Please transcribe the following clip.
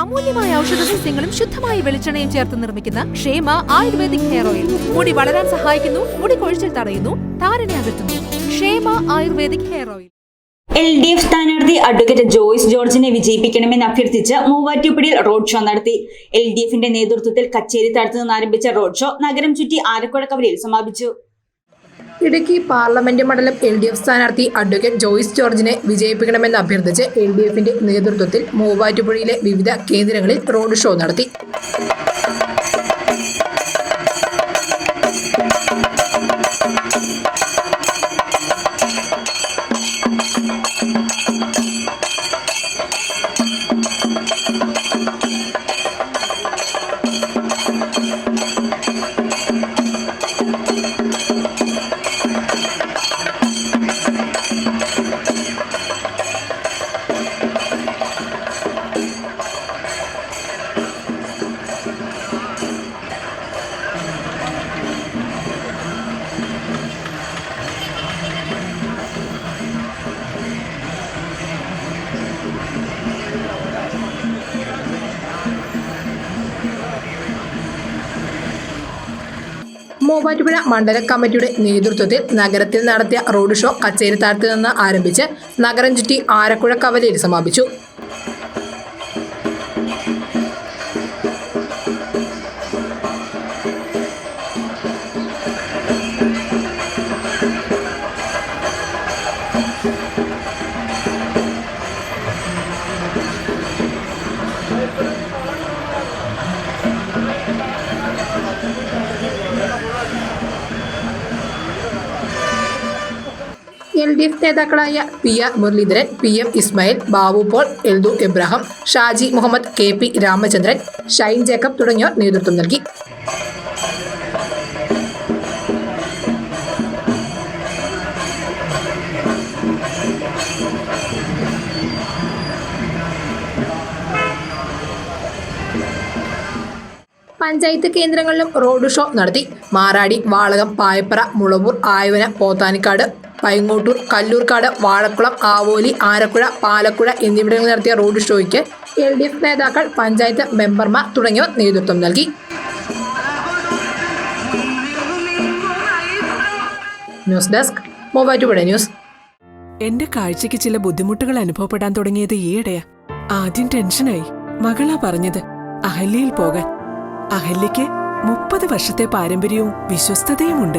അമൂല്യമായ ഔഷധ സസ്യങ്ങളും ശുദ്ധമായ വെളിച്ചെണ്ണയും ചേർത്ത് നിർമ്മിക്കുന്ന ക്ഷേമ ആയുർവേദിക് ഹെയർ ഓയിൽ. മുടി വളരാൻ സഹായിക്കുന്നു മുടി കൊഴിച്ചിൽ തടയുന്നു താരനെ അകറ്റുന്നു. Kshema ayurvedic hair oil. L D F സ്ഥാനാർത്ഥി അഡ്വക്കേറ്റ് ജോയ്സ് ജോർജിനെ വിജയിപ്പിക്കണമെന്ന് അഭ്യർത്ഥിച്ച് മൂവാറ്റുപുഴയിൽ റോഡ് ഷോ നടത്തി. എൽ ഡി എഫിന്റെ നേതൃത്വത്തിൽ കച്ചേരി തടത്തു നിന്ന് ആരംഭിച്ച റോഡ് ഷോ നഗരം ചുറ്റി ആലക്കുഴ കവലയിൽ സമാപിച്ചു. ഇടുക്കി പാർലമെന്റ് മണ്ഡലം എൽ ഡി എഫ് സ്ഥാനാർത്ഥി അഡ്വക്കേറ്റ് ജോയിസ് ജോർജിനെ വിജയിപ്പിക്കണമെന്ന് അഭ്യർത്ഥിച്ച് എൽ ഡി എഫിന്റെ നേതൃത്വത്തിൽ മൂവാറ്റുപുഴയിലെ വിവിധ കേന്ദ്രങ്ങളിൽ റോഡ് ഷോ നടത്തി. മൂവാറ്റുപുഴ മണ്ഡല കമ്മിറ്റിയുടെ നേതൃത്വത്തിൽ നഗരത്തിൽ നടത്തിയ റോഡ് ഷോ കച്ചേരിത്താഴത്ത് നിന്ന് ആരംഭിച്ച് നഗരം ചുറ്റി ആരക്കുഴ കവലയിൽ സമാപിച്ചു. എൽ ഡി എഫ് നേതാക്കളായ P R Muraleedharan P M Ismail Babu Paul Eldho Abraham Shaji Muhammad K P Ramachandran Shine Jacob തുടങ്ങിയവർ നേതൃത്വം നൽകി. പഞ്ചായത്ത് കേന്ദ്രങ്ങളിലും റോഡ് ഷോ നടത്തി. മാറാടി വാളകം പായപ്പറ മുളവൂർ ആയവന പോത്താനിക്കാട് പൈങ്ങോട്ടൂർ കല്ലൂർക്കാട് വാഴക്കുളം ആവോലി ആരക്കുഴ പാലക്കുഴ എന്നിവിടങ്ങളിൽ നടത്തിയ റോഡ് ഷോയ്ക്ക് എൽ ഡി എഫ് നേതാക്കൾ പഞ്ചായത്ത് മെമ്പർമാർ തുടങ്ങിയവർ നേതൃത്വം നൽകി. News desk Muvattupuzha news. എന്റെ കാഴ്ചക്ക് ചില ബുദ്ധിമുട്ടുകൾ അനുഭവപ്പെടാൻ തുടങ്ങിയത് ഈയിടെയാ. ആദ്യം ടെൻഷനായി. മകളാ പറഞ്ഞത് അഹല്യയിൽ പോകാൻ. അഹല്യയ്ക്ക് മുപ്പത് വർഷത്തെ പാരമ്പര്യവും വിശ്വസ്തതയുമുണ്ട്.